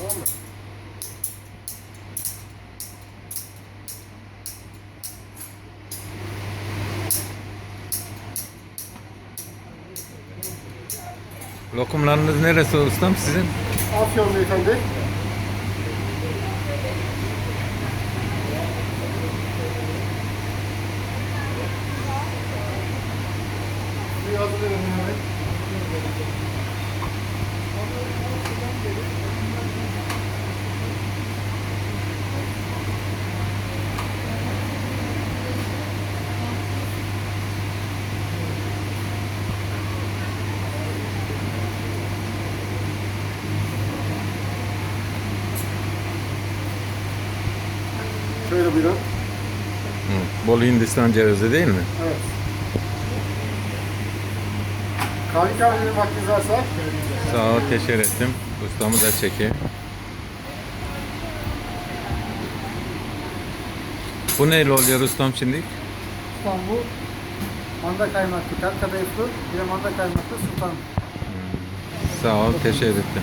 Tamam mı? Lokumlarınız neresi ustam sizin? Afyon beyefendi. Bir hazırlayalım. Şöyle buyurun. Hı, Bolu Hindistan cevizi değil mi? Evet. Kahve kahveleri vaktiniz varsa Sağ ol, teşekkür ettim. Ustamı da çekeyim. Bu neyle oluyor ustam şimdi? İstanbul manda kaymaklı, kar kadayıflı, bir de manda kaymaklı sultan. Sağ ol, teşekkür ettim.